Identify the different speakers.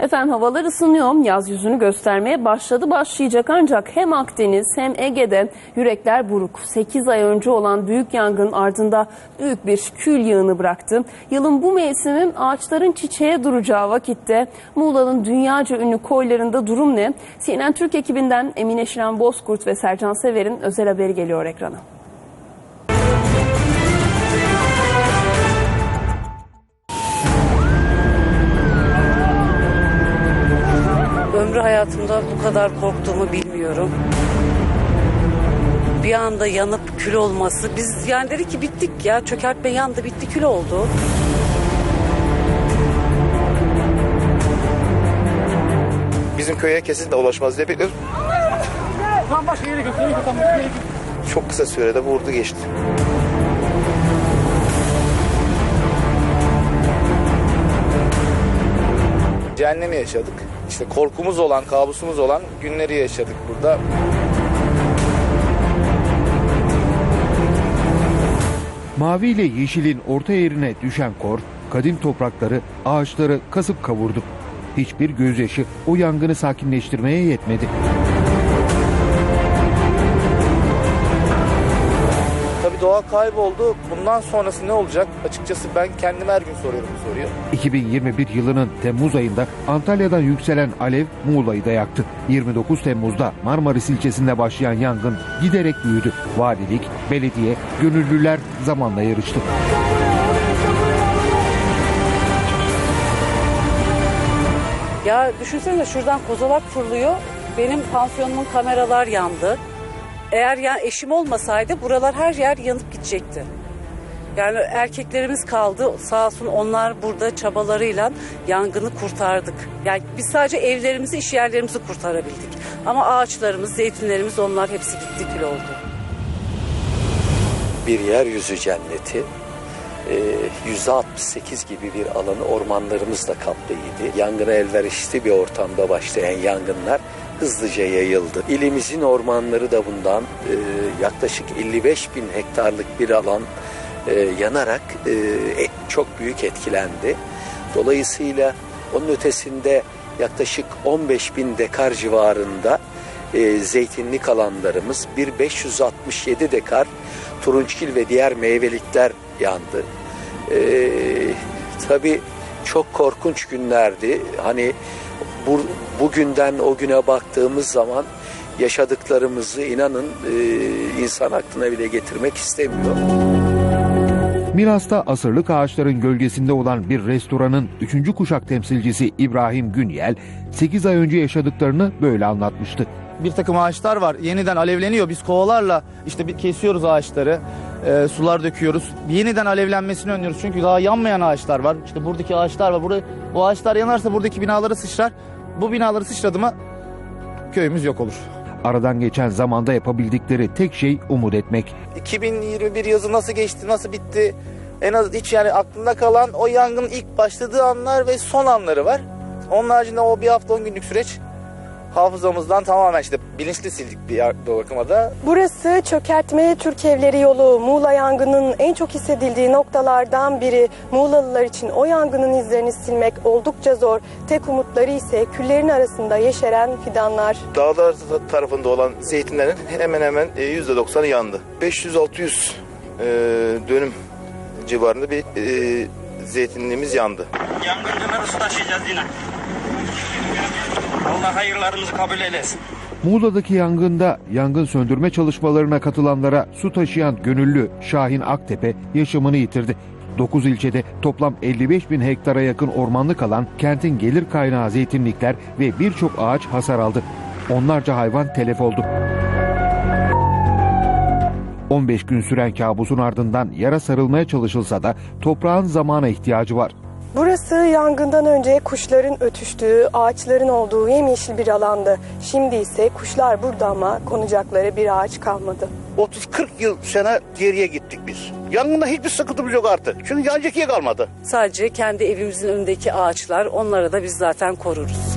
Speaker 1: Efendim havalar ısınıyor, yaz yüzünü göstermeye başladı başlayacak ancak hem Akdeniz hem Ege'de yürekler buruk. 8 ay önce olan büyük yangın ardında büyük bir kül yığını bıraktı. Yılın bu mevsimin ağaçların çiçeğe duracağı vakitte Muğla'nın dünyaca ünlü koylarında durum ne? CNN Türk ekibinden Emine Şiren Bozkurt ve Sercan Sever'in özel haberi geliyor ekrana.
Speaker 2: Ömrü hayatımda bu kadar korktuğumu bilmiyorum. Bir anda yanıp kül olması. Biz yani dedik ki bittik ya çökertme yandı bitti kül oldu.
Speaker 3: Bizim köye kesinlikle ulaşmaz diye bekliyoruz.
Speaker 4: Tam başka yere götür, yere götür, tam başka yere götür.
Speaker 3: Çok kısa sürede vurdu geçti. Cehennemi yaşadık. İşte korkumuz olan, kabusumuz olan günleri yaşadık burada.
Speaker 5: Mavi ile yeşilin orta yerine düşen kor, kadim toprakları, ağaçları kasıp kavurdu. Hiçbir gözyaşı o yangını sakinleştirmeye yetmedi.
Speaker 3: Doğa kayboldu. Bundan sonrası ne olacak? Açıkçası ben kendime her gün soruyorum bu soruyu.
Speaker 5: 2021 yılının Temmuz ayında Antalya'dan yükselen alev Muğla'yı da yaktı. 29 Temmuz'da Marmaris ilçesinde başlayan yangın giderek büyüdü. Valilik, belediye, gönüllüler zamanla yarıştı.
Speaker 2: Ya düşünsene şuradan kozalak fırlıyor. Benim pansiyonumun kameralar yandı. Eğer ya eşim olmasaydı buralar her yer yanıp gidecekti. Yani erkeklerimiz kaldı sağ olsun onlar burada çabalarıyla yangını kurtardık. Yani biz sadece evlerimizi, iş yerlerimizi kurtarabildik. Ama ağaçlarımız, zeytinlerimiz onlar hepsi gitti kül oldu.
Speaker 6: bir yeryüzü cenneti. Ee, Yüzde 68 gibi bir alanı ormanlarımızla kaplıydı. Yangına elverişli bir ortamda başlayan yangınlar hızlıca yayıldı. İlimizin ormanları da bundan e, yaklaşık 55 bin hektarlık bir alan e, yanarak e, e, çok büyük etkilendi. Dolayısıyla onun ötesinde yaklaşık 15 bin dekar civarında e, zeytinlik alanlarımız, bir 567 dekar turunçgil ve diğer meyvelikler yandı. E, tabii çok korkunç günlerdi. Hani bu, bugünden o güne baktığımız zaman yaşadıklarımızı inanın e, insan aklına bile getirmek istemiyor.
Speaker 5: Milas'ta asırlık ağaçların gölgesinde olan bir restoranın 3. kuşak temsilcisi İbrahim Günyel 8 ay önce yaşadıklarını böyle anlatmıştı.
Speaker 4: Bir takım ağaçlar var. Yeniden alevleniyor. Biz kovalarla işte bir kesiyoruz ağaçları. e, sular döküyoruz. Yeniden alevlenmesini önlüyoruz. Çünkü daha yanmayan ağaçlar var. İşte buradaki ağaçlar var. Burada, bu ağaçlar yanarsa buradaki binaları sıçrar. Bu binaları sıçradı mı köyümüz yok olur.
Speaker 5: Aradan geçen zamanda yapabildikleri tek şey umut etmek.
Speaker 3: 2021 yazı nasıl geçti, nasıl bitti? En az hiç yani aklımda kalan o yangının ilk başladığı anlar ve son anları var. Onun haricinde o bir hafta 10 günlük süreç hafızamızdan tamamen işte bilinçli sildik bir bir bakıma da.
Speaker 7: Burası çökertmeye Türk Evleri yolu Muğla yangının en çok hissedildiği noktalardan biri. Muğlalılar için o yangının izlerini silmek oldukça zor. Tek umutları ise küllerin arasında yeşeren fidanlar.
Speaker 3: Dağlar tarafında olan zeytinlerin hemen hemen e, %90'ı yandı. 500-600 e, dönüm civarında bir e, zeytinliğimiz yandı.
Speaker 8: Yangınları su taşıyacağız yine. Allah hayırlarımızı kabul eylesin.
Speaker 5: Muğla'daki yangında yangın söndürme çalışmalarına katılanlara su taşıyan gönüllü Şahin Aktepe yaşamını yitirdi. 9 ilçede toplam 55 bin hektara yakın ormanlık alan kentin gelir kaynağı zeytinlikler ve birçok ağaç hasar aldı. Onlarca hayvan telef oldu. 15 gün süren kabusun ardından yara sarılmaya çalışılsa da toprağın zamana ihtiyacı var.
Speaker 7: Burası yangından önce kuşların ötüştüğü, ağaçların olduğu yemyeşil bir alandı. Şimdi ise kuşlar burada ama konacakları bir ağaç kalmadı.
Speaker 9: 30-40 yıl sene geriye gittik biz. Yangında hiçbir sıkıntımız yok artık. Çünkü yanacak yer kalmadı.
Speaker 2: Sadece kendi evimizin önündeki ağaçlar onlara da biz zaten koruruz.